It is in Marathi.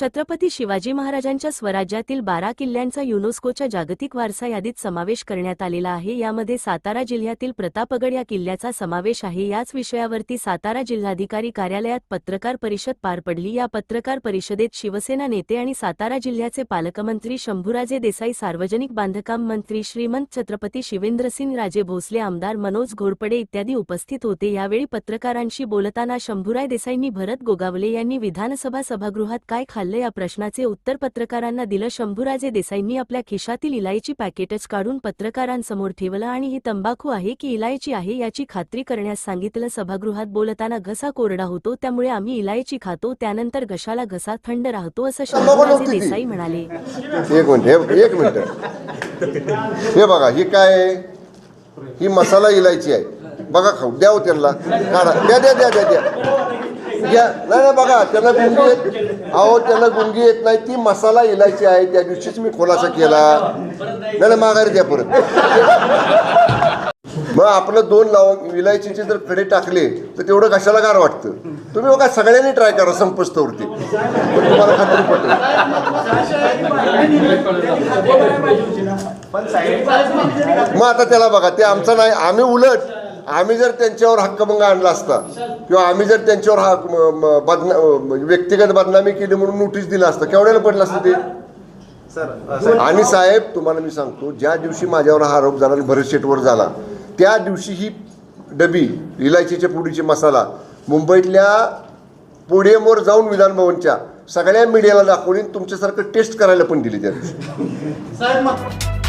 छत्रपती शिवाजी महाराजांच्या स्वराज्यातील बारा किल्ल्यांचा युनेस्कोच्या जागतिक वारसा यादीत समावेश करण्यात आलेला आहे. यामध्ये सातारा जिल्ह्यातील प्रतापगड या किल्ल्याचा समावेश आहे. याच विषयावरती सातारा जिल्हाधिकारी कार्यालयात पत्रकार परिषद पार पडली. या पत्रकार परिषदेत शिवसेना नेते आणि सातारा जिल्ह्याचे पालकमंत्री शंभूराजे देसाई सार्वजनिक बांधकाम मंत्री श्रीमंत छत्रपती शिवेंद्रसिंग राजे भोसले आमदार मनोज घोरपडे इत्यादी उपस्थित होते. यावेळी पत्रकारांशी बोलताना शंभूराय देसाईंनी भरत गोगावले यांनी विधानसभा सभागृहात काय खाल्लं? या प्रश्नाचे उत्तर पत्रकारांना दिलं शंभूराजे देसाईंनी आपल्या खिशातील इलायची पॅकेटच काढून पत्रकारांसमोर ठेवलं आणि ही तंबाखू आहे की इलायची आहे याची खात्री करण्यास सांगितलं. सभागृहात बोलताना घसा कोरडा होतो त्यामुळे आम्ही इलायची खातो त्यानंतर घशाला घसा थंड राहतो असं शंभूराजे. देसाई म्हणाले. एक मिनिट हे एक मिनिट. हे बघा ही काय आहे? ही मसाला इलायची आहे. बघा खाऊ द्या हो त्यांना. काढा. द्या द्या द्या द्या द्या. द्या नाही नाही बघा त्याला गुंगी येत अहो त्याला गुंगी येत नाही ती मसाला इलायची आहे त्या दिवशीच मी खुलासा केला. नाही नाही माघारी द्या परत. मग आपलं दोन लाव इलायचीचे जर कडे टाकले तर तेवढं कशाला गार वाटतं? तुम्ही बघा सगळ्यांनी ट्राय करा संपस्तवरती तुम्हाला खात्री पटेल. मग आता त्याला बघा ते आमचं नाही आम्ही उलट आम्ही जर त्यांच्यावर हक्कभंग आणला असता किंवा आम्ही जर त्यांच्यावर हा बदना व्यक्तिगत बदनामी केली म्हणून नोटीस दिला असतं केवढ्याला पडलं असतं ते? आणि साहेब तुम्हाला मी सांगतो ज्या दिवशी माझ्यावर हा आरोप झाला आणि भरत शेटवर झाला त्या दिवशी ही डबी इलायचीच्या पुडीची मसाला मुंबईतल्या पोडियमवर जाऊन विधान भवनच्या सगळ्या मीडियाला दाखवली आणि तुमच्यासारखं टेस्ट करायला पण दिली त्या दिवशी.